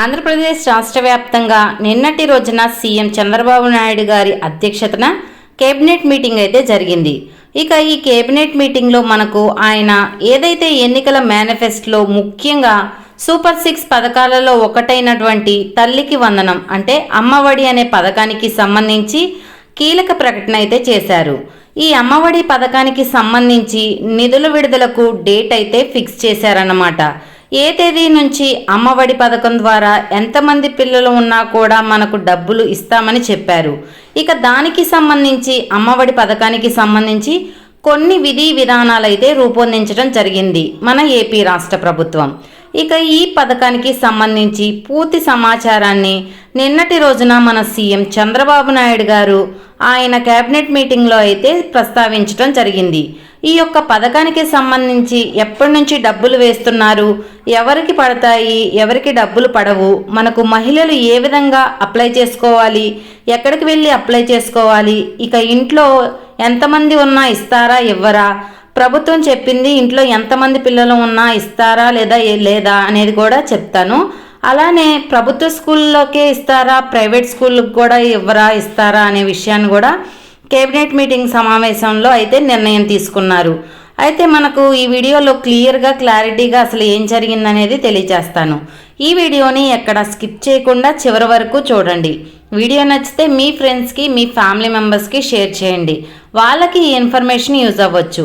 ఆంధ్రప్రదేశ్ రాష్ట్ర వ్యాప్తంగా నిన్నటి రోజున సీఎం చంద్రబాబు నాయుడు గారి అధ్యక్షతన కేబినెట్ మీటింగ్ అయితే జరిగింది. ఇక ఈ కేబినెట్ మీటింగ్లో మనకు ఆయన ఏదైతే ఎన్నికల మేనిఫెస్టోలో ముఖ్యంగా సూపర్ సిక్స్ పథకాలలో ఒకటైనటువంటి తల్లికి వందనం అంటే అమ్మఒడి అనే పథకానికి సంబంధించి కీలక ప్రకటన అయితే చేశారు. ఈ అమ్మఒడి పథకానికి సంబంధించి నిధుల విడుదలకు డేట్ అయితే ఫిక్స్ చేశారన్నమాట. ఏ తేదీ నుంచి అమ్మఒడి పథకం ద్వారా ఎంతమంది పిల్లలు ఉన్నా కూడా మనకు డబ్బులు ఇస్తామని చెప్పారు. ఇక దానికి సంబంధించి అమ్మఒడి పథకానికి సంబంధించి కొన్ని విధి విధానాలు అయితే రూపొందించడం జరిగింది మన ఏపీ రాష్ట్ర ప్రభుత్వం. ఇక ఈ పథకానికి సంబంధించి పూర్తి సమాచారాన్ని నిన్నటి రోజున మన సీఎం చంద్రబాబు నాయుడు గారు ఆయన కేబినెట్ మీటింగ్లో అయితే ప్రస్తావించడం జరిగింది. ఈ యొక్క పథకానికి సంబంధించి ఎప్పటి నుంచి డబ్బులు వేస్తున్నారు? ఎవరికి పడతాయి? ఎవరికి డబ్బులు పడవు? మనకు మహిళలు ఏ విధంగా అప్లై చేసుకోవాలి? ఎక్కడికి వెళ్ళి అప్లై చేసుకోవాలి? ఇక ఇంట్లో ఎంతమంది ఉన్నా ఇస్తారా? ఇవ్వరా? ప్రభుత్వం చెప్పింది ఇంట్లో ఎంతమంది పిల్లలు ఉన్నా ఇస్తారా లేదా లేదా అనేది కూడా చెప్తాను. అలానే ప్రభుత్వ స్కూల్లోకే ఇస్తారా? ప్రైవేట్ స్కూళ్ళకి కూడా ఇవ్వరా? ఇస్తారా? అనే విషయాన్ని కూడా కేబినెట్ మీటింగ్ సమావేశంలో అయితే నిర్ణయం తీసుకున్నారు. అయితే మనకు ఈ వీడియోలో క్లియర్గా క్లారిటీగా అసలు ఏం జరిగిందనేది తెలియజేస్తాను. ఈ వీడియోని ఎక్కడ స్కిప్ చేయకుండా చివరి వరకు చూడండి. వీడియో నచ్చితే మీ ఫ్రెండ్స్కి మీ ఫ్యామిలీ మెంబర్స్కి షేర్ చేయండి. వాళ్ళకి ఈ ఇన్ఫర్మేషన్ యూజ్ అవ్వచ్చు.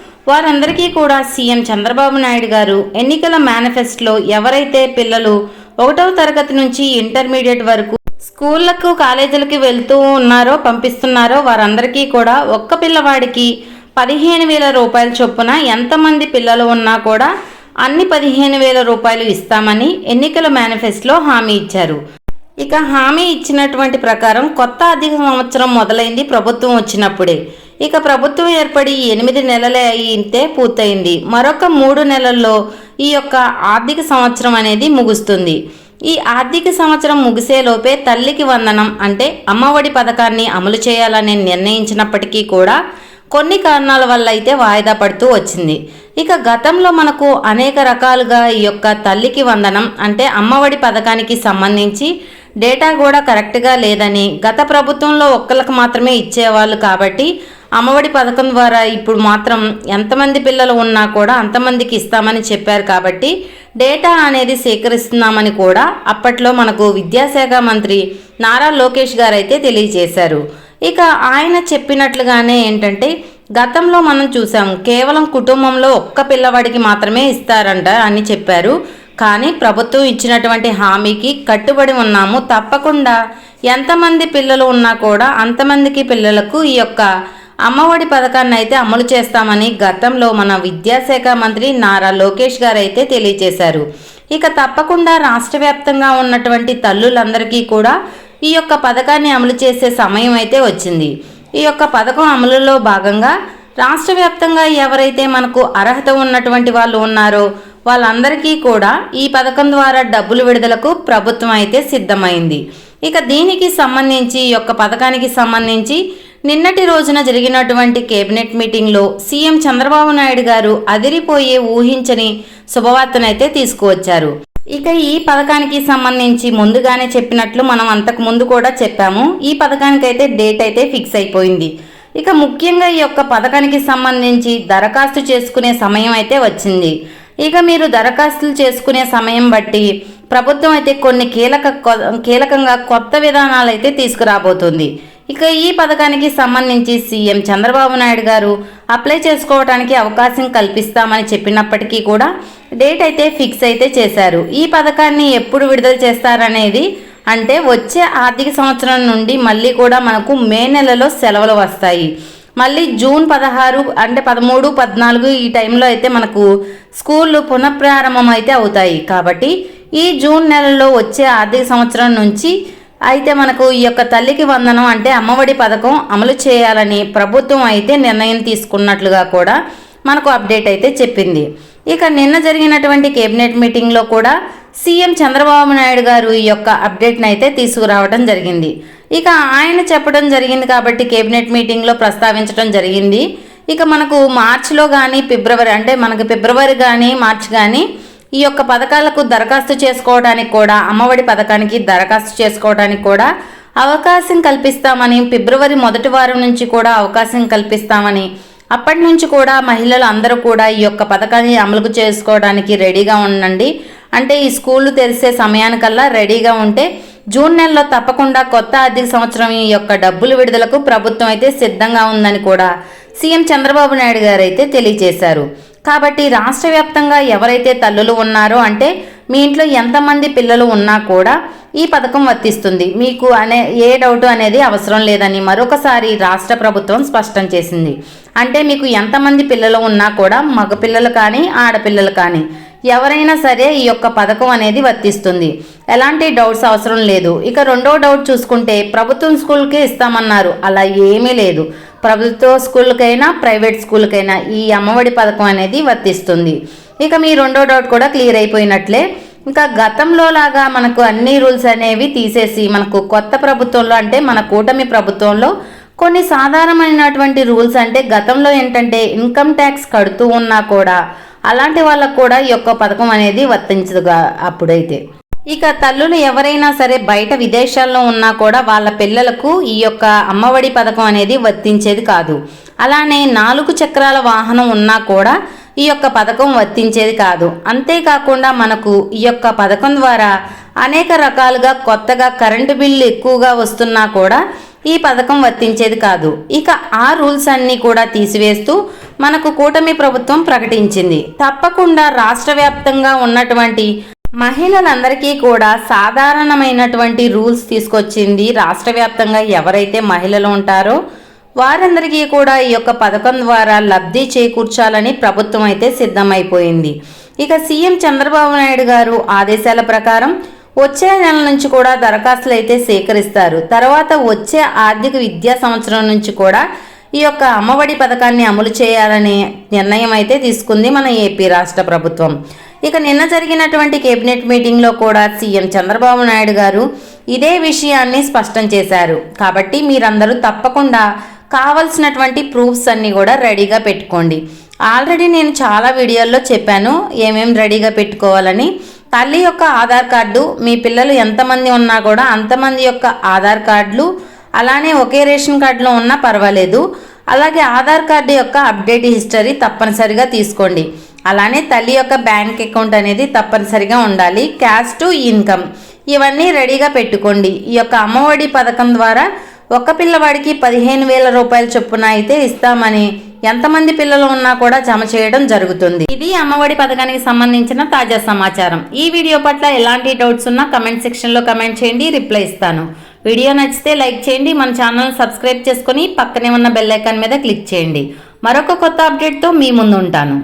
వారందరికీ కూడా సీఎం చంద్రబాబు నాయుడు గారు ఎన్నికల మేనిఫెస్టోలో ఎవరైతే పిల్లలు ఒకటవ తరగతి నుంచి ఇంటర్మీడియట్ వరకు స్కూళ్ళకు కాలేజీలకి వెళ్తూ ఉన్నారో పంపిస్తున్నారో వారందరికీ కూడా ఒక్క పిల్లవాడికి పదిహేను వేల రూపాయల చొప్పున ఎంతమంది పిల్లలు ఉన్నా కూడా అన్ని పదిహేను వేల రూపాయలు ఇస్తామని ఎన్నికల మేనిఫెస్టోలో హామీ ఇచ్చారు. ఇక హామీ ఇచ్చినటువంటి ప్రకారం కొత్త ఆర్థిక సంవత్సరం మొదలైంది ప్రభుత్వం వచ్చినప్పుడే. ఇక ప్రభుత్వం ఏర్పడి ఎనిమిది నెలలే అయితే పూర్తయింది. మరొక మూడు నెలల్లో ఈ యొక్క ఆర్థిక సంవత్సరం అనేది ముగుస్తుంది. ఈ ఆర్థిక సంవత్సరం ముగిసేలోపే తల్లికి వందనం అంటే అమ్మఒడి పథకాన్ని అమలు చేయాలని నిర్ణయించినప్పటికీ కూడా కొన్ని కారణాల వల్ల అయితే వాయిదా పడుతూ వచ్చింది. ఇక గతంలో మనకు అనేక రకాలుగా ఈ యొక్క తల్లికి వందనం అంటే అమ్మఒడి పథకానికి సంబంధించి డేటా కూడా కరెక్ట్గా లేదని గత ప్రభుత్వంలో ఒక్కళ్ళకి మాత్రమే ఇచ్చేవాళ్ళు కాబట్టి అమ్మఒడి పథకం ద్వారా ఇప్పుడు మాత్రం ఎంతమంది పిల్లలు ఉన్నా కూడా అంతమందికి ఇస్తామని చెప్పారు కాబట్టి డేటా అనేది సేకరిస్తున్నామని కూడా అప్పట్లో మనకు విద్యాశాఖ మంత్రి నారా లోకేష్ గారు అయితే తెలియజేశారు. ఇక ఆయన చెప్పినట్లుగానే ఏంటంటే గతంలో మనం చూసాం కేవలం కుటుంబంలో ఒక్క పిల్లవాడికి మాత్రమే ఇస్తారంట అని చెప్పారు. కానీ ప్రభుత్వం ఇచ్చినటువంటి హామీకి కట్టుబడి ఉన్నాము తప్పకుండా. ఎంతమంది పిల్లలు ఉన్నా కూడా అంతమందికి పిల్లలకు ఈ యొక్క అమ్మఒడి పథకాన్ని అయితే అమలు చేస్తామని గతంలో మన విద్యాశాఖ మంత్రి నారా లోకేష్ గారు అయితే తెలియజేశారు. ఇక తప్పకుండా రాష్ట్ర వ్యాప్తంగా ఉన్నటువంటి తల్లులందరికీ కూడా ఈ యొక్క పథకాన్ని అమలు చేసే సమయం అయితే వచ్చింది. ఈ యొక్క పథకం అమలులో భాగంగా రాష్ట్ర వ్యాప్తంగా ఎవరైతే మనకు అర్హత ఉన్నటువంటి వాళ్ళు ఉన్నారో వాళ్ళందరికీ కూడా ఈ పథకం ద్వారా డబ్బులు విడుదలకు ప్రభుత్వం అయితే సిద్ధమైంది. ఇక దీనికి సంబంధించి ఈ యొక్క పథకానికి సంబంధించి నిన్నటి రోజున జరిగినటువంటి కేబినెట్ మీటింగ్లో సీఎం చంద్రబాబు నాయుడు గారు అదిరిపోయే ఊహించని శుభవార్తనైతే తీసుకువచ్చారు. ఇక ఈ పథకానికి సంబంధించి ముందుగానే చెప్పినట్లు మనం అంతకు ముందు కూడా చెప్పాము. ఈ పథకానికి అయితే డేట్ అయితే ఫిక్స్ అయిపోయింది. ఇక ముఖ్యంగా ఈ యొక్క పథకానికి సంబంధించి దరఖాస్తు చేసుకునే సమయం అయితే వచ్చింది. ఇక మీరు దరఖాస్తులు చేసుకునే సమయం బట్టి ప్రభుత్వం అయితే కొన్ని కీలక కొ- కీలకంగా కొత్త విధానాలు అయితే తీసుకురాబోతుంది. ఇక ఈ పథకానికి సంబంధించి సీఎం చంద్రబాబు నాయుడు గారు అప్లై చేసుకోవడానికి అవకాశం కల్పిస్తామని చెప్పినప్పటికీ కూడా డేట్ అయితే ఫిక్స్ అయితే చేశారు. ఈ పథకాన్ని ఎప్పుడు విడుదల చేస్తారనేది అంటే వచ్చే ఆర్థిక సంవత్సరం నుండి మళ్ళీ కూడా మనకు మే నెలలో సెలవులు వస్తాయి. మళ్ళీ జూన్ పదహారు అంటే పదమూడు పద్నాలుగు ఈ టైంలో అయితే మనకు స్కూళ్ళు పునఃప్రారంభం అయితే అవుతాయి. కాబట్టి ఈ జూన్ నెలలో వచ్చే ఆర్థిక సంవత్సరం నుంచి అయితే మనకు ఈ యొక్క తల్లికి వందనం అంటే అమ్మఒడి పథకం అమలు చేయాలని ప్రభుత్వం అయితే నిర్ణయం తీసుకున్నట్లుగా కూడా మనకు అప్డేట్ అయితే చెప్పింది. ఇక నిన్న జరిగినటువంటి కేబినెట్ మీటింగ్లో కూడా సీఎం చంద్రబాబు నాయుడు గారు ఈ యొక్క అప్డేట్ని అయితే తీసుకురావడం జరిగింది. ఇక ఆయన చెప్పడం జరిగింది కాబట్టి కేబినెట్ మీటింగ్లో ప్రస్తావించడం జరిగింది. ఇక మనకు మార్చిలో కానీ ఫిబ్రవరి అంటే మనకు ఫిబ్రవరి కానీ మార్చి కానీ ఈ యొక్క పథకాలకు దరఖాస్తు చేసుకోవడానికి కూడా అమ్మఒడి పథకానికి దరఖాస్తు చేసుకోవడానికి కూడా అవకాశం కల్పిస్తామని ఫిబ్రవరి మొదటి వారం నుంచి కూడా అవకాశం కల్పిస్తామని అప్పటి నుంచి కూడా మహిళలు అందరూ కూడా ఈ యొక్క పథకాన్ని అమలు చేసుకోవడానికి రెడీగా ఉండండి. అంటే ఈ స్కూళ్ళు తెరిసే సమయానికల్లా రెడీగా ఉంటే జూన్ నెలలో తప్పకుండా కొత్త ఆర్థిక సంవత్సరం ఈ యొక్క డబ్బులు విడుదలకు ప్రభుత్వం అయితే సిద్ధంగా ఉందని కూడా సీఎం చంద్రబాబు నాయుడు గారు అయితే తెలియజేశారు. కాబట్టి రాష్ట్ర వ్యాప్తంగా ఎవరైతే తల్లులు ఉన్నారో అంటే మీ ఇంట్లో ఎంతమంది పిల్లలు ఉన్నా కూడా ఈ పథకం వర్తిస్తుంది. మీకు అనే ఏ డౌట్ అనేది అవసరం లేదని మరొకసారి రాష్ట్ర ప్రభుత్వం స్పష్టం చేసింది. అంటే మీకు ఎంతమంది పిల్లలు ఉన్నా కూడా మగ పిల్లలు కానీ ఆడపిల్లలు కానీ ఎవరైనా సరే ఈ యొక్క పథకం అనేది వర్తిస్తుంది. ఎలాంటి డౌట్స్ అవసరం లేదు. ఇక రెండో డౌట్ చూసుకుంటే ప్రభుత్వం స్కూల్కే ఇస్తామన్నారు. అలా ఏమీ లేదు. ప్రభుత్వ స్కూల్కైనా ప్రైవేట్ స్కూల్కైనా ఈ అమ్మఒడి పథకం అనేది వర్తిస్తుంది. ఇక మీ రెండో డౌట్ కూడా క్లియర్ అయిపోయినట్లే. ఇంకా గతంలో లాగా మనకు అన్ని రూల్స్ అనేవి తీసేసి మనకు కొత్త ప్రభుత్వంలో అంటే మన కూటమి ప్రభుత్వంలో కొన్ని సాధారణమైనటువంటి రూల్స్ అంటే గతంలో ఏంటంటే ఇన్కమ్ ట్యాక్స్ కడుతూ ఉన్నా కూడా అలాంటి వాళ్ళకు కూడా ఈ యొక్క పథకం అనేది వర్తించదుగా అప్పుడైతే. ఇక తల్లులు ఎవరైనా సరే బయట విదేశాల్లో ఉన్నా కూడా వాళ్ళ పిల్లలకు ఈ యొక్క అమ్మఒడి పథకం అనేది వర్తించేది కాదు. అలానే నాలుగు చక్రాల వాహనం ఉన్నా కూడా ఈ యొక్క పథకం వర్తించేది కాదు. అంతేకాకుండా మనకు ఈ యొక్క పథకం ద్వారా అనేక రకాలుగా కొత్తగా కరెంటు బిల్లు ఎక్కువగా వస్తున్నా కూడా ఈ పథకం వర్తించేది కాదు. ఇక ఆ రూల్స్ అన్నీ కూడా తీసివేస్తూ మనకు కూటమి ప్రభుత్వం ప్రకటించింది. తప్పకుండా రాష్ట్ర వ్యాప్తంగా ఉన్నటువంటి మహిళలందరికీ కూడా సాధారణమైనటువంటి రూల్స్ తీసుకొచ్చింది రాష్ట్ర వ్యాప్తంగా ఎవరైతే మహిళలు ఉంటారో వారందరికీ కూడా ఈ యొక్క పథకం ద్వారా లబ్ధి చేకూర్చాలని ప్రభుత్వం అయితే సిద్ధమైపోయింది. ఇక సీఎం చంద్రబాబు నాయుడు గారు ఆదేశాల ప్రకారం వచ్చే నెల నుంచి కూడా దరఖాస్తులు అయితే సేకరిస్తారు. తర్వాత వచ్చే ఆర్థిక విద్యా సంవత్సరం నుంచి కూడా ఈ యొక్క అమ్మఒడి పథకాన్ని అమలు చేయాలనే నిర్ణయం అయితే తీసుకుంది మన ఏపీ రాష్ట్ర ప్రభుత్వం. ఇక నిన్న జరిగినటువంటి కేబినెట్ మీటింగ్లో కూడా సీఎం చంద్రబాబు నాయుడు గారు ఇదే విషయాన్ని స్పష్టం చేశారు. కాబట్టి మీరందరూ తప్పకుండా కావలసినటువంటి ప్రూఫ్స్ అన్నీ కూడా రెడీగా పెట్టుకోండి. ఆల్రెడీ నేను చాలా వీడియోల్లో చెప్పాను ఏమేం రెడీగా పెట్టుకోవాలని. తల్లి యొక్క ఆధార్ కార్డు మీ పిల్లలు ఎంతమంది ఉన్నా కూడా అంతమంది యొక్క ఆధార్ కార్డులు అలానే ఒకే రేషన్ కార్డులో ఉన్నా పర్వాలేదు. అలాగే ఆధార్ కార్డు యొక్క అప్డేట్ హిస్టరీ తప్పనిసరిగా తీసుకోండి. అలానే తల్లి యొక్క బ్యాంక్ అకౌంట్ అనేది తప్పనిసరిగా ఉండాలి. Cash to income. ఇవన్నీ రెడీగా పెట్టుకోండి. ఈ యొక్క అమ్మఒడి పథకం ద్వారా ఒక పిల్లవాడికి పదిహేను వేల రూపాయల చొప్పున అయితే ఇస్తామని ఎంతమంది పిల్లలు ఉన్నా కూడా జమ చేయడం జరుగుతుంది. ఇది అమ్మఒడి పథకానికి సంబంధించిన తాజా సమాచారం. ఈ వీడియో పట్ల ఎలాంటి డౌట్స్ ఉన్నా కమెంట్ సెక్షన్లో కమెంట్ చేయండి రిప్లై ఇస్తాను. వీడియో నచ్చితే లైక్ చేయండి మన ఛానల్ సబ్స్క్రైబ్ చేసుకొని పక్కనే ఉన్న బెల్ ఐకాన్ మీద క్లిక్ చేయండి. మరొక కొత్త అప్డేట్తో మీ ముందు ఉంటాను.